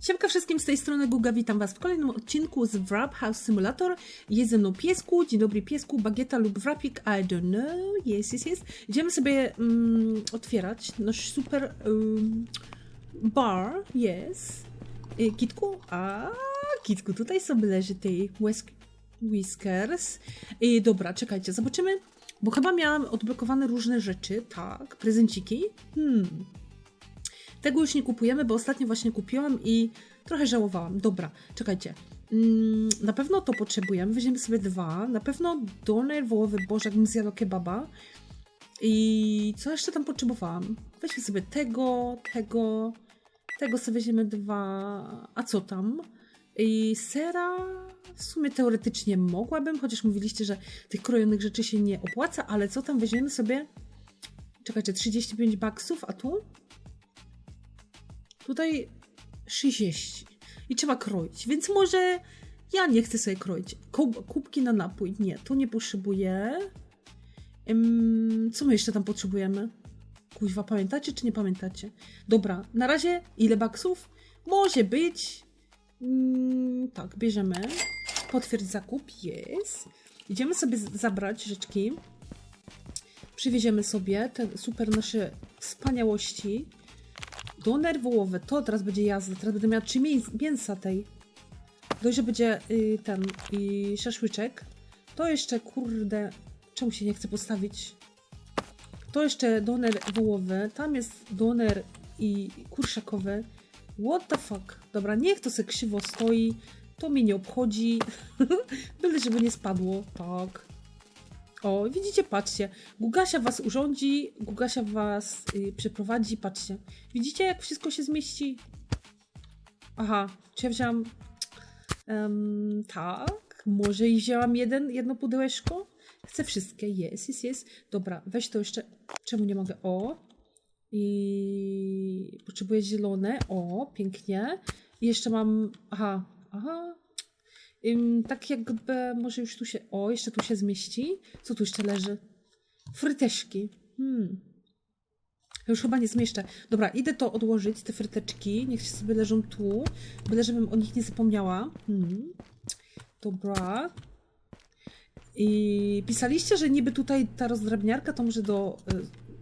Siemka wszystkim z tej strony Guga, witam was w kolejnym odcinku z Wrap House Simulator. Jest ze mną piesku, dzień dobry piesku, bagieta lub wrapik, I don't know, jest, jest, jest. Idziemy sobie mm, otwierać nasz super um, bar, jest. Y, Kitku, a Kitku, tutaj sobie leży tej whisk Whiskers. I dobra, czekajcie, zobaczymy, bo chyba miałam odblokowane różne rzeczy, tak, prezenciki. Hmm, tego już nie kupujemy, bo ostatnio właśnie kupiłam i trochę żałowałam. Dobra, czekajcie. Mm, na pewno to potrzebujemy. Weźmiemy sobie dwa. Na pewno doner wołowy boże, jakbym zjadła kebaba. I co jeszcze tam potrzebowałam? Weźmy sobie tego, tego, tego sobie weźmiemy dwa. A co tam? I sera w sumie teoretycznie mogłabym, chociaż mówiliście, że tych krojonych rzeczy się nie opłaca, ale co tam weźmiemy sobie? Czekajcie, 35 baksów, a tu? Tutaj 30. I trzeba kroić, więc może ja nie chcę sobie kroić. Kub, kubki na napój. Nie, to nie potrzebuję. Ym, co my jeszcze tam potrzebujemy? Kuźwa, pamiętacie czy nie pamiętacie? Dobra, na razie ile baksów? Może być. Ym, tak, bierzemy. Potwierdź zakup. Jest. Idziemy sobie zabrać rzeczki. Przywieziemy sobie te super nasze wspaniałości. Doner wołowy, to teraz będzie jazda. Teraz będę miała trzy mięs- mięsa tej. Dość, że będzie y, ten y, szaszłyczek. To jeszcze, kurde, czemu się nie chce postawić? To jeszcze doner wołowy. Tam jest doner i kurszakowy. What the fuck? Dobra, niech to se krzywo stoi. To mnie nie obchodzi. Byle, żeby nie spadło. Tak. O, widzicie, patrzcie. Gugasia was urządzi, Gugasia was y, przeprowadzi, patrzcie. Widzicie, jak wszystko się zmieści? Aha, czy ja wzięłam... Em, tak, może i wzięłam jeden, jedno pudełeczko? Chcę wszystkie, jest, jest, jest. Dobra, weź to jeszcze, czemu nie mogę? O, i potrzebuję zielone, o, pięknie. I jeszcze mam, aha, aha, tak jakby może już tu się. O, jeszcze tu się zmieści. Co tu jeszcze leży? Fryteczki. Hmm. Już chyba nie zmieszczę. Dobra, idę to odłożyć, te fryteczki. Niech się sobie leżą tu. Byle, żebym o nich nie zapomniała. Hmm. Dobra. I pisaliście, że niby tutaj ta rozdrabniarka to może do.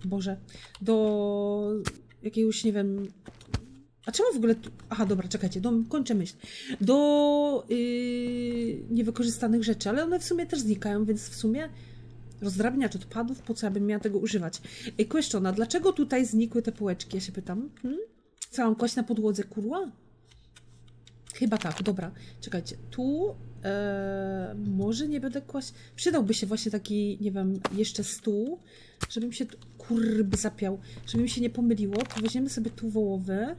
y, Boże. Do jakiegoś, nie wiem. A czemu w ogóle. Tu... Aha, dobra, czekajcie, do, kończę myśl do yy, niewykorzystanych rzeczy, ale one w sumie też znikają, więc w sumie rozdrabniacz odpadów, po co ja bym miała tego używać? Ej, Questiona, dlaczego tutaj znikły te półeczki, ja się pytam? Hmm? Co, kłaść na podłodze, kurwa? Chyba tak, dobra. Czekajcie, tu e, może nie będę kłaść... Przydałby się właśnie taki, nie wiem, jeszcze stół, żebym się... tu- Kurby zapiał. Żeby mi się nie pomyliło, to weźmiemy sobie tu wołowy.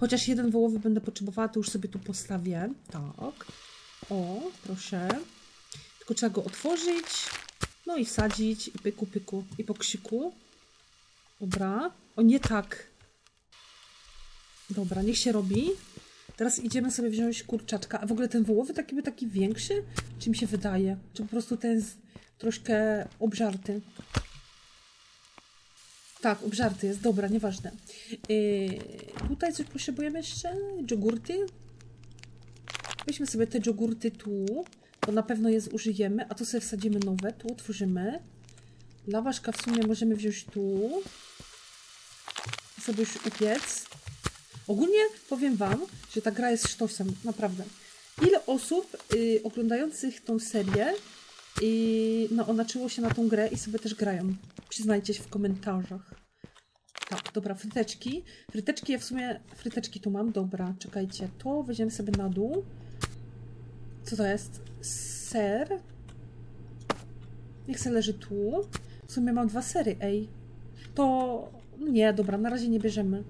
Chociaż jeden wołowy będę potrzebowała, to już sobie tu postawię. Tak. O, proszę. Tylko trzeba go otworzyć. No i wsadzić. I pyku, pyku. I po krzyku. Dobra. O, nie tak. Dobra, niech się robi. Teraz idziemy sobie wziąć kurczaczka. A w ogóle ten wołowy taki by taki większy? Czy mi się wydaje? Czy po prostu ten jest troszkę obżarty? Tak, obżarty jest, dobra, nieważne. Yy, tutaj coś potrzebujemy jeszcze? Jogurty? Weźmy sobie te jogurty tu, bo na pewno je zużyjemy, a tu sobie wsadzimy nowe, tu otworzymy. Lawaszka w sumie możemy wziąć tu. Sobie już upiec. Ogólnie powiem Wam, że ta gra jest sztosem, naprawdę. Ile osób y, oglądających tą serię i no, naczyło się na tą grę i sobie też grają? Przyznajcie się w komentarzach. Tak, dobra, fryteczki. Fryteczki, ja w sumie fryteczki tu mam, dobra, czekajcie. To weźmiemy sobie na dół. Co to jest? Ser. Niech se leży tu. W sumie mam dwa sery, ej. To... Nie, dobra, na razie nie bierzemy.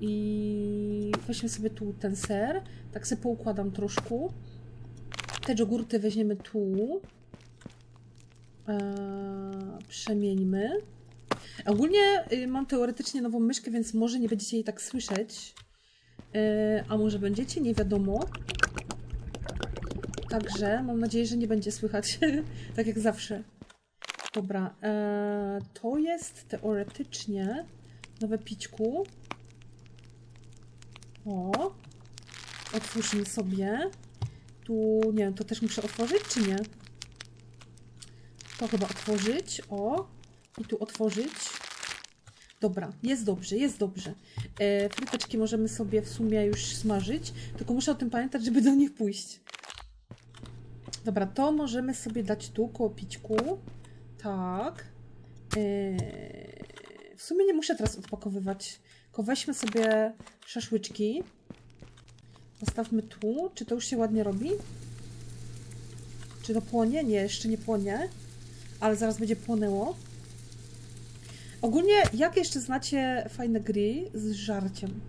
I weźmy sobie tu ten ser. Tak sobie poukładam troszkę. Te jogurty weźmiemy tu. Eee, przemieńmy. Ogólnie y, mam teoretycznie nową myszkę, więc może nie będziecie jej tak słyszeć. Y, a może będziecie? Nie wiadomo. Także mam nadzieję, że nie będzie słychać tak jak zawsze. Dobra, e, to jest teoretycznie nowe pićku. O, Otwórzmy sobie. Tu, nie wiem, to też muszę otworzyć, czy nie? To chyba otworzyć. O. I tu otworzyć. Dobra, jest dobrze, jest dobrze. E, fryteczki możemy sobie w sumie już smażyć, tylko muszę o tym pamiętać, żeby do nich pójść. Dobra, to możemy sobie dać tu koło pićku. Tak. E, w sumie nie muszę teraz odpakowywać. Tylko weźmy sobie szaszłyczki. Postawmy tu. Czy to już się ładnie robi? Czy to płonie? Nie, jeszcze nie płonie. Ale zaraz będzie płonęło. Ogólnie, jak jeszcze znacie fajne gry z żarciem?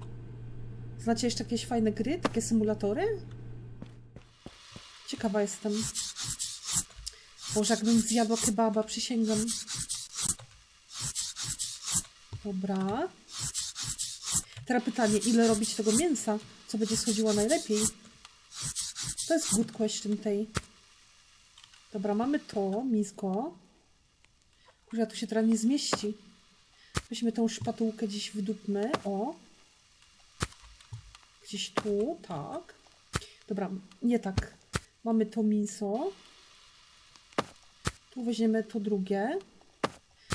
Znacie jeszcze jakieś fajne gry? Takie symulatory? Ciekawa jestem. Boże, jakbym zjadła kebaba, przysięgam. Dobra. Teraz pytanie, ile robić tego mięsa? Co będzie schodziło najlepiej? To jest good question tej. Dobra, mamy to, misko. Kurwa, tu się teraz nie zmieści. Weźmy tą szpatułkę gdzieś wydupmy. O. Gdzieś tu, tak. Dobra, nie tak. Mamy to miso. Tu weźmiemy to drugie.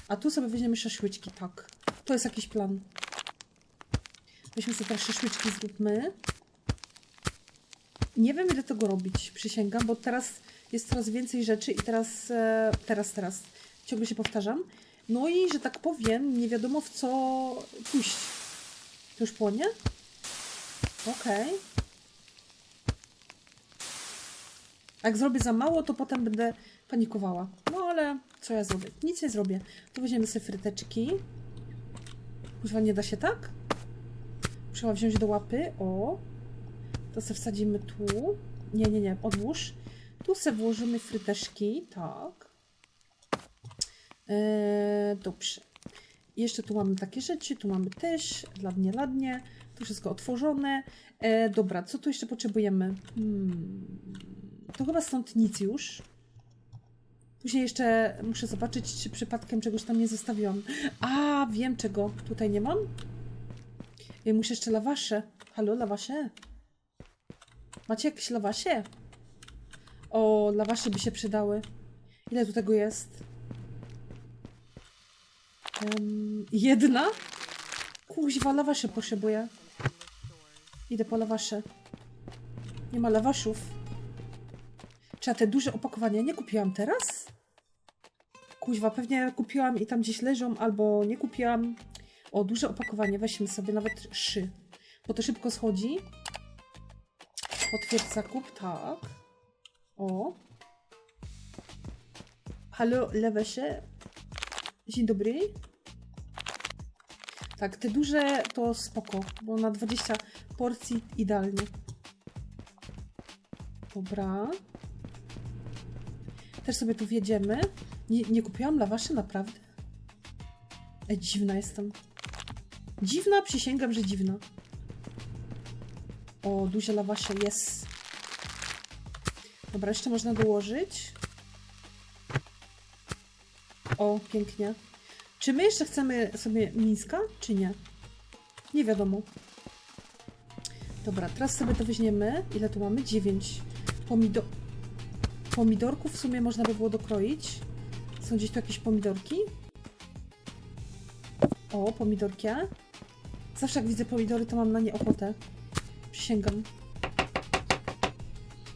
A tu sobie weźmiemy szaszłyczki, tak. To jest jakiś plan. Weźmy sobie teraz szaszłyczki, zróbmy. Nie wiem, ile tego robić, przysięgam, bo teraz jest coraz więcej rzeczy i teraz, e, teraz, teraz. Ciągle się powtarzam. No i, że tak powiem, nie wiadomo w co pójść. To już płonie? Okej. Jak zrobię za mało, to potem będę panikowała. No ale co ja zrobię? Nic nie zrobię. Tu weźmiemy sobie fryteczki. Kuźwa, nie da się tak? Trzeba wziąć do łapy. O. To sobie wsadzimy tu. Nie, nie, nie. Odłóż. Tu sobie włożymy fryteczki. Tak. Eee, dobrze. Jeszcze tu mamy takie rzeczy. Tu mamy też. Ladnie, ladnie. Tu wszystko otworzone. E, dobra, co tu jeszcze potrzebujemy? Hmm. To chyba stąd nic już. Później jeszcze muszę zobaczyć, czy przypadkiem czegoś tam nie zostawiłam. A, wiem czego. Tutaj nie mam. Ja muszę jeszcze lawasze. Halo, lawasze? Macie jakieś lawasze? O, lawasze by się przydały. Ile tu tego jest? Em, jedna? Kuźwa, lawasze potrzebuję. Idę po lawasze. Nie ma lawaszów. Czy te duże opakowania nie kupiłam teraz? Kuźwa, pewnie kupiłam i tam gdzieś leżą, albo nie kupiłam. O, duże opakowanie, weźmy sobie nawet trzy, bo to szybko schodzi. Potwierdź zakup, tak. O. Halo, lewesze. Dzień dobry. Tak, te duże to spoko, bo na 20 porcji idealnie. Dobra. Też sobie tu wjedziemy. Nie, nie kupiłam lawaszy, naprawdę? Ej, dziwna jestem. Dziwna, przysięgam, że dziwna. O, duże lawasze, jest. Dobra, jeszcze można dołożyć. O, pięknie. Czy my jeszcze chcemy sobie miska, czy nie? Nie wiadomo. Dobra, teraz sobie to weźmiemy. Ile tu mamy? 9. Pomido pomidorków w sumie można by było dokroić. Są gdzieś tu jakieś pomidorki? O, pomidorki. Zawsze jak widzę pomidory, to mam na nie ochotę. Przysięgam.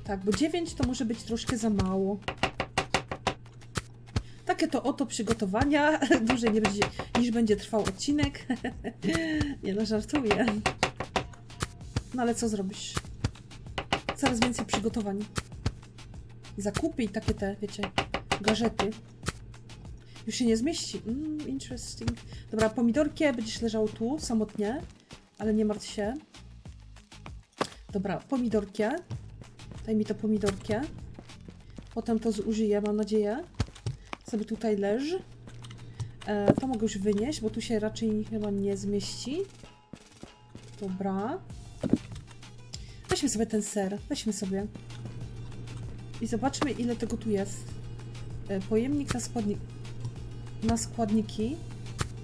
Tak, bo 9 to może być troszkę za mało. Takie to oto przygotowania. Dłużej nie będzie, niż będzie trwał odcinek. nie no, żartuję. No ale co zrobisz? Coraz więcej przygotowań. Zakupy i takie te, wiecie, gażety. Już się nie zmieści. Mm, interesting. Dobra, pomidorkie będziesz leżał tu, samotnie. Ale nie martw się. Dobra, pomidorkie. Daj mi to pomidorkie. Potem to zużyję, mam nadzieję. Sobie tutaj leży. E, to mogę już wynieść, bo tu się raczej chyba nie zmieści. Dobra. Weźmy sobie ten ser. Weźmy sobie. I zobaczmy, ile tego tu jest. E, pojemnik na. Na składniki.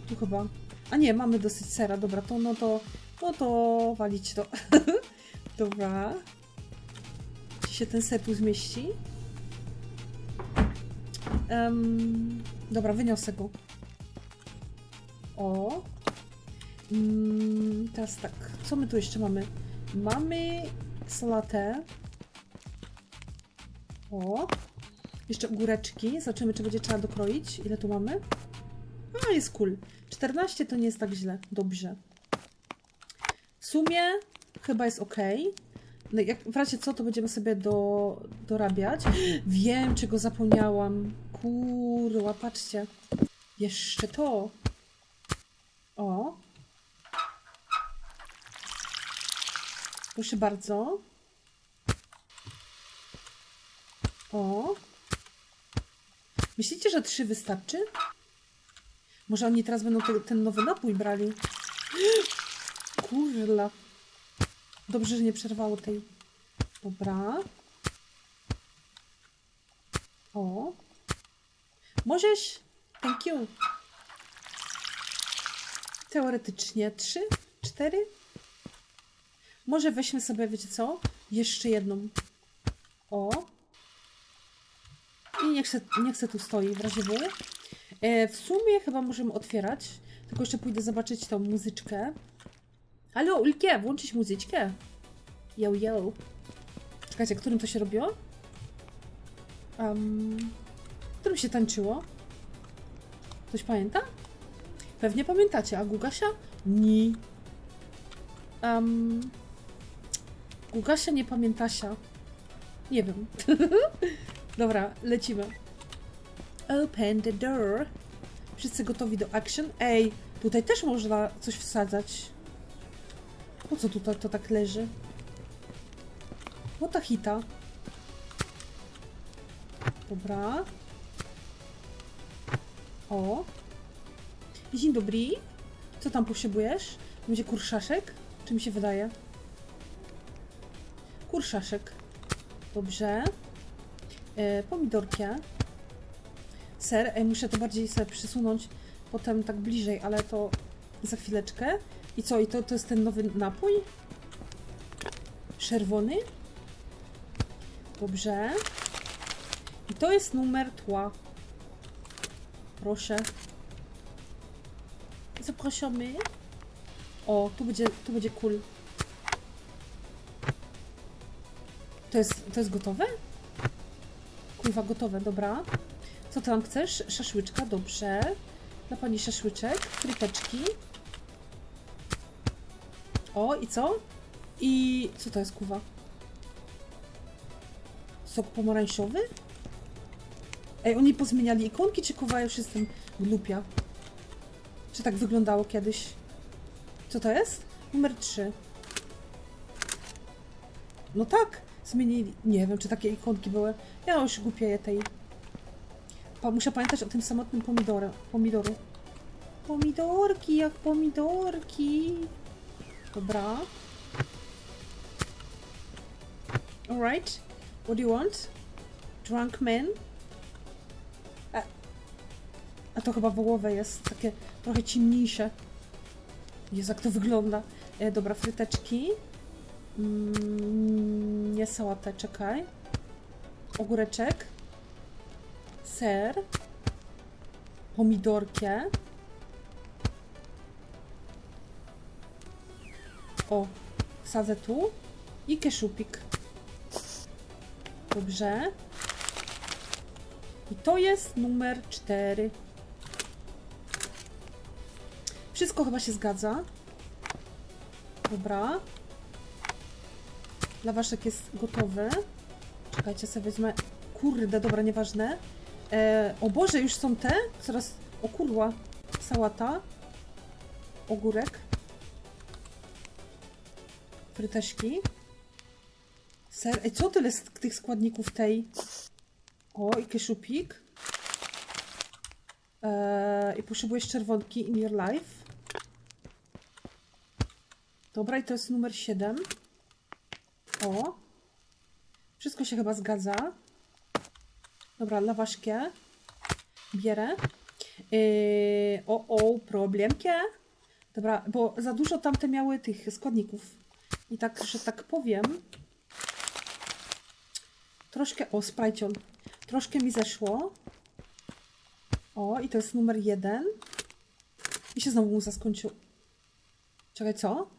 Tu chyba. A nie, mamy dosyć sera. Dobra, to no to. No to walić to. Dobra. Się ten ser tu zmieści? Em, dobra, wyniosę go. O. Mm, teraz tak, co my tu jeszcze mamy? Mamy salatę. O. Jeszcze ogóreczki. Zobaczymy, czy będzie trzeba dokroić. Ile tu mamy? A, jest cool. 14 to nie jest tak źle. Dobrze. W sumie chyba jest ok. No jak w razie co, to będziemy sobie do, dorabiać. Wiem, czego zapomniałam. Kurwa, patrzcie. Jeszcze to. O. Proszę bardzo. O. Myślicie, że trzy wystarczy? Może oni teraz będą te, ten nowy napój brali? Kurla. Dobrze, że nie przerwało tej. Dobra. O. Możesz? Thank you. Teoretycznie trzy, cztery. Może weźmy sobie, wiecie co? Jeszcze jedną. O. I niech se, niech se tu stoi w razie W. E, w sumie chyba możemy otwierać. Tylko jeszcze pójdę zobaczyć tą muzyczkę. Halo, Ulkie, włączyć muzyczkę. Yo, yo. Czekajcie, którym to się robiło? Um, którym się tańczyło? Ktoś pamięta? Pewnie pamiętacie, a Gugasia? Nie. Um, Gugasia nie pamiętasia. Nie wiem. Dobra, lecimy. Open the door. Wszyscy gotowi do action? Ej, tutaj też można coś wsadzać. Po co tutaj to tak leży? Łota hita. Dobra. O. Dzień dobry. Co tam potrzebujesz? Będzie kurszaszek? Czy mi się wydaje? Kurszaszek. Dobrze. E, pomidorkę. Ser. Ej, muszę to bardziej sobie przysunąć potem tak bliżej, ale to za chwileczkę. I co? I to, to jest ten nowy napój? Czerwony? Dobrze. I to jest numer tła. Proszę. Zapraszamy. O, tu będzie, tu będzie cool. To jest, to jest gotowe? Kurwa, gotowe, dobra. Co tam chcesz? Szaszłyczka, dobrze. Dla pani szaszłyczek, fryteczki. O, i co? I co to jest, kuwa? Sok pomarańczowy? Ej, oni pozmieniali ikonki, czy kuwa już jestem głupia? Czy tak wyglądało kiedyś? Co to jest? Numer 3. No tak, zmienili. Nie wiem, czy takie ikonki były. Ja już głupieję tej. Pa, muszę pamiętać o tym samotnym pomidorze. Pomidoru. Pomidorki, jak pomidorki. Dobra. Alright. What do you want? Drunk man? A, a to chyba wołowe jest, takie trochę ciemniejsze. Jezu, jak to wygląda. E, dobra, fryteczki. Mm, nie sałatę, czekaj. Ogóreczek. Ser. Pomidorkę. O, wsadzę tu. I keszupik. Dobrze. I to jest numer 4. Wszystko chyba się zgadza. Dobra. Lawaszek jest gotowy. Czekajcie, sobie wezmę. Kurde, dobra, nieważne. E, o Boże, już są te? Coraz. O kurwa. Sałata. Ogórek. Fryteczki. Ser. Ej, co tyle z tych składników tej? O, i keszupik. Eee, I potrzebujesz czerwonki in your life. Dobra, i to jest numer 7. O. Wszystko się chyba zgadza. Dobra, lawaszkę. Bierę. Yy, o, o, problemkie. Dobra, bo za dużo tamte miały tych składników. I tak, że tak powiem, troszkę, o, sprajcion, troszkę mi zeszło. O, i to jest numer jeden. I się znowu muza skończył. Czekaj, co?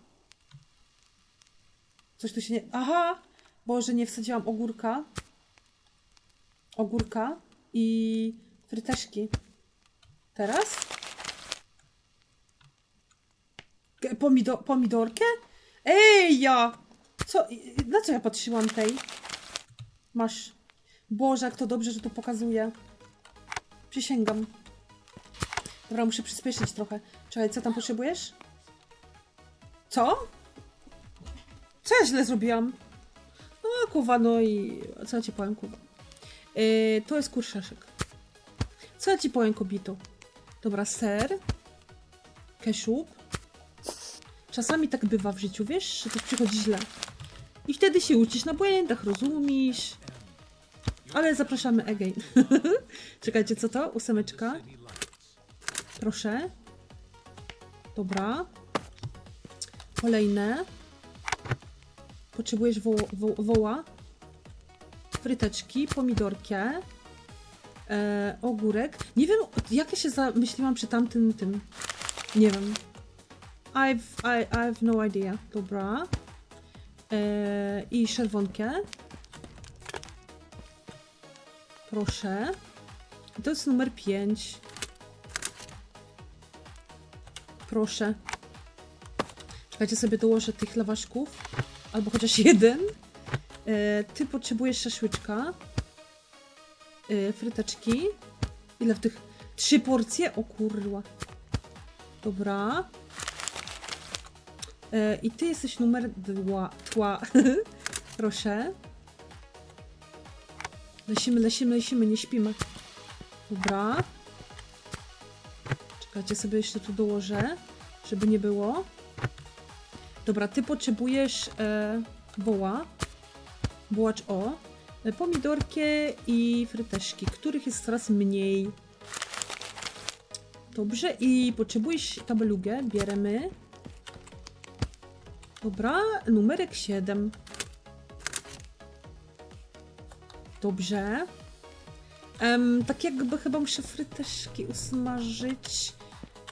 Coś tu się nie... Aha! Boże, nie wsadziłam ogórka. Ogórka i fryteczki. Teraz? Pomido pomidorkę? Ej, ja! Co? Na co ja patrzyłam tej? Masz. Boże, jak to dobrze, że to pokazuje. Przysięgam. Dobra, muszę przyspieszyć trochę. Czekaj, co tam potrzebujesz? Co? Co ja źle zrobiłam? No, kuwa, no i... Co ja ci powiem, kuwa? Yy, to jest kurczaszek. Co ja ci powiem, kobito? Dobra, ser. Ketchup. Czasami tak bywa w życiu, wiesz, że to przychodzi źle. I wtedy się uczysz na błędach, rozumiesz? Ale zapraszamy again. Czekajcie, co to? Ósemeczka. Proszę. Dobra. Kolejne. Potrzebujesz wo wo woła. Fryteczki, pomidorkę. E, ogórek. Nie wiem, jak ja się zamyśliłam przy tamtym tym. Nie wiem. I've, I, I have no idea. Dobra. E, I czerwonkę. Proszę. I to jest numer 5. Proszę. Czekajcie, sobie dołożę tych lawaszków. Albo chociaż jeden. E, ty potrzebujesz szaszłyczka. E, fryteczki. Ile w tych? Trzy porcje? O kurwa. Dobra. I ty jesteś numer dwa. Tła. Proszę. Lecimy, lecimy, lecimy, nie śpimy. Dobra. Czekajcie, sobie jeszcze tu dołożę, żeby nie było. Dobra, ty potrzebujesz e, woła. Wołacz o. E, pomidorkę i fryteczki, których jest coraz mniej. Dobrze, i potrzebujesz tabelugę. Bierzemy. Dobra, numerek 7. Dobrze. Em, tak jakby chyba muszę fryteczki usmażyć.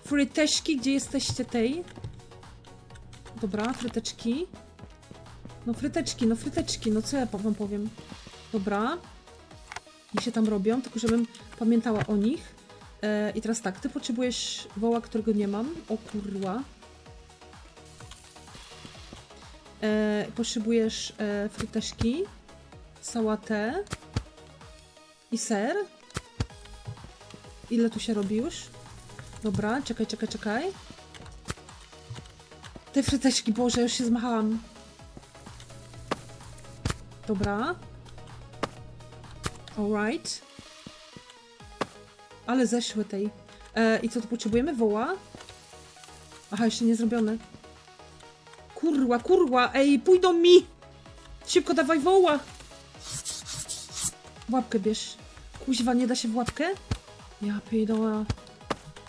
Fryteczki, gdzie jesteście tej? Dobra, fryteczki. No fryteczki, no fryteczki, no co ja wam powiem. Dobra. Niech się tam robią, tylko żebym pamiętała o nich. E, I teraz tak, ty potrzebujesz woła, którego nie mam. O kurwa. E, potrzebujesz e, fryteczki, sałatę i ser. Ile tu się robi już? Dobra, czekaj, czekaj, czekaj. Te fryteczki, Boże, już się zmachałam. Dobra. Alright. Ale zeszły tej. E, I co tu potrzebujemy? Woła? Aha, jeszcze nie zrobione. Kurwa, kurwa, ej, pójdą mi! Szybko dawaj woła! Łapkę bierz. Kuźwa, nie da się w łapkę? Ja pierdolę.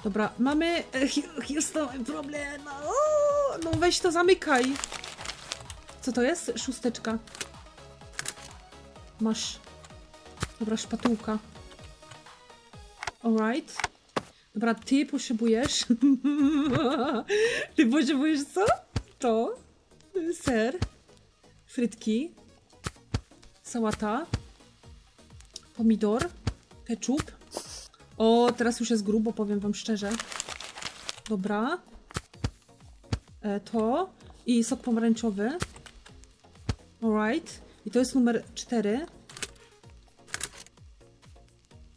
Dobra, mamy... e, Houston, problem. No weź to zamykaj. Co to jest? Szósteczka. Masz. Dobra, szpatułka. Alright. Dobra, ty potrzebujesz... ty potrzebujesz co? To. Ser. Frytki. Sałata. Pomidor. Ketchup. O, teraz już jest grubo, powiem wam szczerze. Dobra. E, to. I sok pomarańczowy. Alright. I to jest numer 4.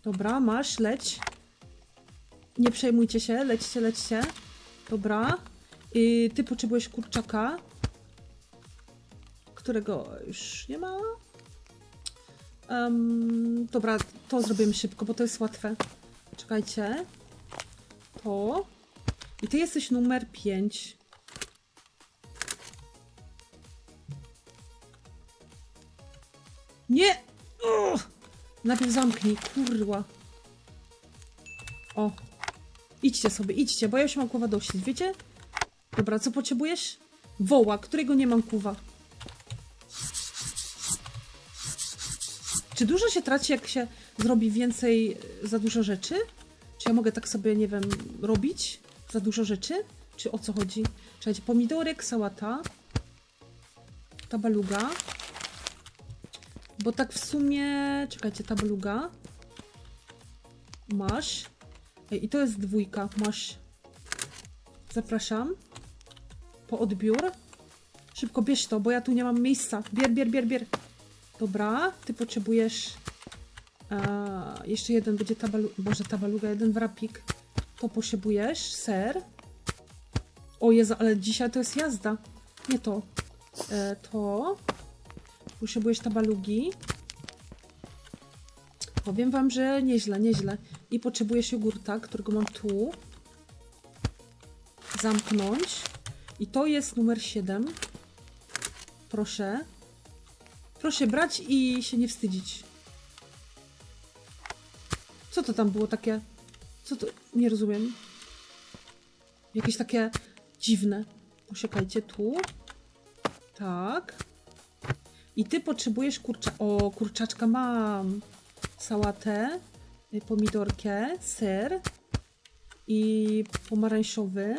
Dobra, masz, leć. Nie przejmujcie się, lećcie, lećcie. Dobra. I ty potrzebujesz kurczaka. Którego już nie ma. Em, dobra, to zrobimy szybko, bo to jest łatwe. Czekajcie. To. I ty jesteś numer 5. Nie! Ugh! Najpierw zamknij, kurwa. O. Idźcie sobie, idźcie, bo ja już mam głowa dość, wiecie? Dobra, co potrzebujesz? woła, którego nie mam kuwa. Czy dużo się traci, jak się zrobi więcej e, za dużo rzeczy? Czy ja mogę tak sobie, nie wiem, robić za dużo rzeczy? Czy o co chodzi? Czekajcie, pomidorek, sałata, tabaluga. Bo tak w sumie... Czekajcie, tabaluga. Masz. Ej, I to jest dwójka. Masz. Zapraszam. Po odbiór. Szybko bierz to, bo ja tu nie mam miejsca. Bier, bier, bier, bier. Dobra, ty potrzebujesz... A, jeszcze jeden będzie tabalu... Boże, tabaluga, jeden wrapik. To potrzebujesz. Ser. O Jezu, ale dzisiaj to jest jazda. Nie to. E, to. Potrzebujesz tabalugi. Powiem wam, że nieźle, nieźle. I potrzebujesz jogurta, którego mam tu. Zamknąć. I to jest numer 7. Proszę. Proszę brać i się nie wstydzić. Co to tam było takie? Co to? Nie rozumiem. Jakieś takie dziwne. Poczekajcie, tu. Tak. I ty potrzebujesz kurcza... O, kurczaczka mam. Sałatę, y, pomidorkę, ser i pomarańczowy.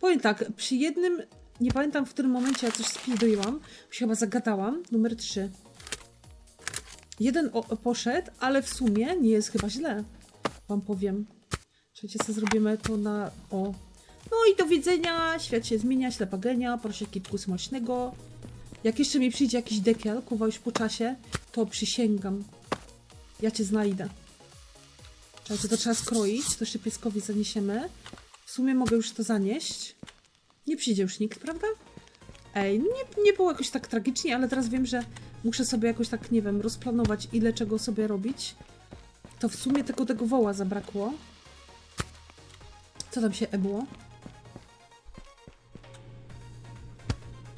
Powiem tak, przy jednym, nie pamiętam w którym momencie ja coś spidoiłam, się chyba zagadałam, numer 3. Jeden poszedł, ale w sumie nie jest chyba źle, wam powiem. Czekajcie, co zrobimy to na... O. No i do widzenia, świat się zmienia, ślepa genia, proszę kitku smacznego. Jak jeszcze mi przyjdzie jakiś dekiel, kuwa już po czasie, to przysięgam. Ja cię znajdę. Czekajcie, to trzeba skroić, to jeszcze pieskowi zaniesiemy. W sumie mogę już to zanieść. Nie przyjdzie już nikt, prawda? Ej, nie, nie było jakoś tak tragicznie, ale teraz wiem, że muszę sobie jakoś tak, nie wiem, rozplanować, ile czego sobie robić. To w sumie tylko tego woła zabrakło. Co tam się ebło?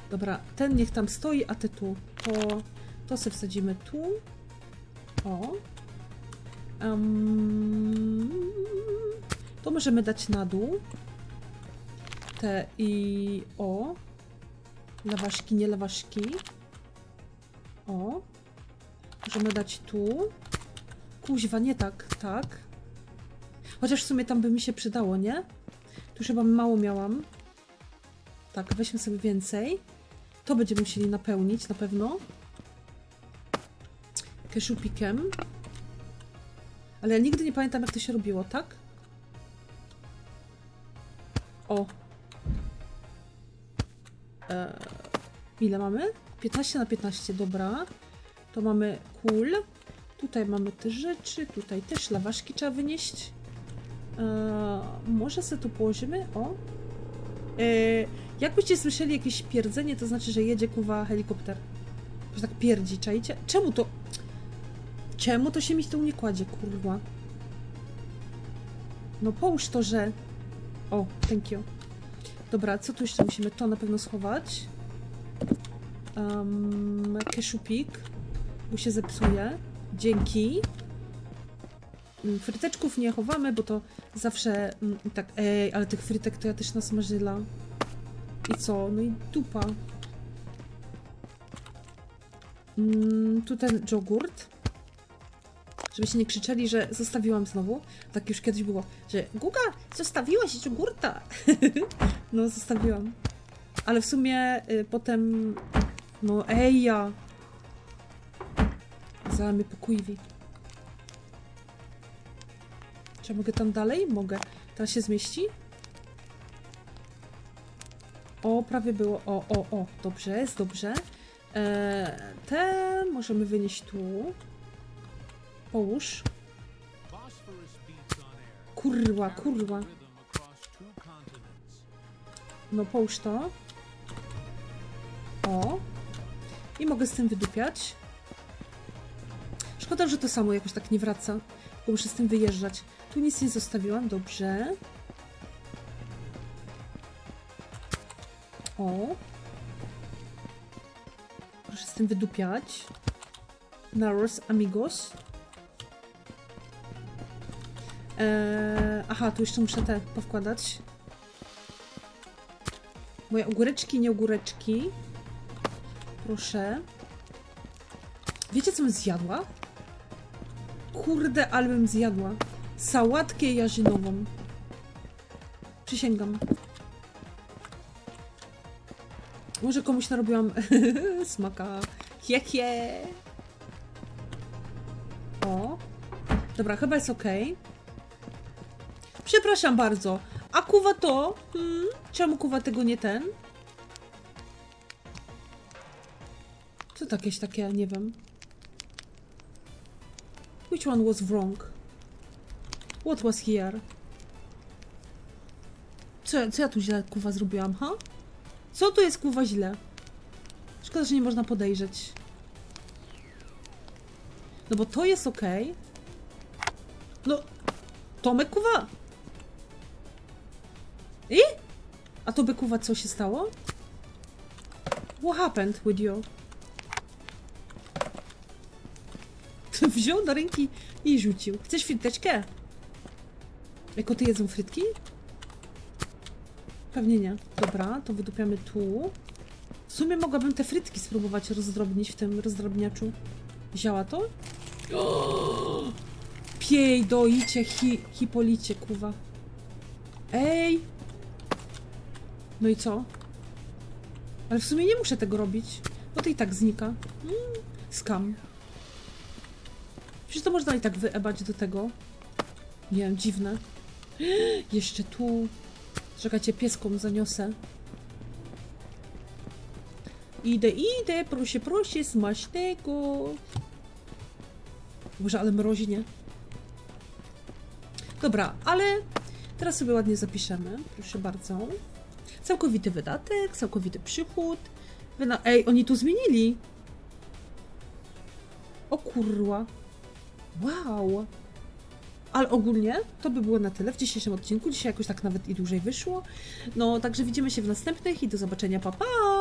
Dobra, ten niech tam stoi, a ty tu. To, to sobie wsadzimy tu. O. Em, to możemy dać na dół. Te i o. Lawaszki, nie lawaszki. O. Możemy dać tu. Kuźwa, nie tak, tak. Chociaż w sumie tam by mi się przydało, nie? Tu chyba mało miałam. Tak, weźmy sobie więcej. To będziemy musieli napełnić na pewno. Keszupikiem. Ale ja nigdy nie pamiętam, jak to się robiło, tak? O. Eee, ile mamy? 15 na 15, dobra. To mamy kul. Tutaj mamy te rzeczy. Tutaj też lawaszki trzeba wynieść. Eee, może sobie tu położymy? O. Eee, jakbyście słyszeli jakieś pierdzenie, to znaczy, że jedzie kuwa helikopter. Że tak pierdzi, czajcie? Czemu to... Czemu to się mi tu nie kładzie, kurwa? No połóż to, że... O, thank you. Dobra, co tu jeszcze musimy? To na pewno schować. Um, keszupik, bo się zepsuje. Dzięki. Mm, Fryteczków nie chowamy, bo to zawsze mm, tak... Ej, ale tych frytek to ja też nasmażyla. I co? No i dupa. Mm, tu ten jogurt. Żebyście nie krzyczeli, że zostawiłam znowu. Tak już kiedyś było, że Guga, zostawiłaś jogurta. no, zostawiłam. Ale w sumie y, potem... No, ej ja. Za mnie. Czy ja mogę tam dalej? Mogę. Teraz się zmieści? O, prawie było. O, o, o. Dobrze, jest dobrze. E, te możemy wynieść tu. Połóż. Kurwa, kurwa. No połóż to. O. I mogę z tym wydupiać. Szkoda, że to samo jakoś tak nie wraca. Muszę z tym wyjeżdżać. Tu nic nie zostawiłam, dobrze. O. Proszę z tym wydupiać. Naros amigos. Eee, aha, tu jeszcze muszę te powkładać. Moje ogóreczki, nie ogóreczki. Proszę. Wiecie, co bym zjadła? Kurde, ale bym zjadła. Sałatkę jarzynową. Przysięgam. Może komuś narobiłam smaka. Hie, hie. O. Dobra, chyba jest ok. Przepraszam bardzo. A kuwa to? Hmm? Czemu kuwa tego nie ten? Co to jakieś takie, nie wiem. Which one was wrong? What was here? Co, co ja tu źle kuwa zrobiłam, ha? Co tu jest kuwa źle? Szkoda, że nie można podejrzeć. No bo to jest ok. No, Tomek kuwa. A to by kuwa co się stało? What happened with you? Wziął do ręki i rzucił. Chcesz fryteczkę? Jako ty jedzą frytki? Pewnie nie. Dobra, to wydupiamy tu. W sumie mogłabym te frytki spróbować rozdrobnić w tym rozdrobniaczu. Wzięła to? Piej, doicie, hi, hipolicie, kuwa. Ej! No i co? Ale w sumie nie muszę tego robić, bo to i tak znika. Mm, skam. Przecież to można i tak wyebać do tego. Nie wiem, dziwne. Jeszcze tu. Czekajcie, pieskom zaniosę. Idę, idę, proszę, proszę, smacznego. Boże, ale mrozi, nie? Dobra, ale teraz sobie ładnie zapiszemy. Proszę bardzo. Całkowity wydatek, całkowity przychód. Wyna Ej, oni tu zmienili. O kurwa. Wow. Ale ogólnie to by było na tyle w dzisiejszym odcinku. Dzisiaj jakoś tak nawet i dłużej wyszło. No, także widzimy się w następnych i do zobaczenia. Pa, pa!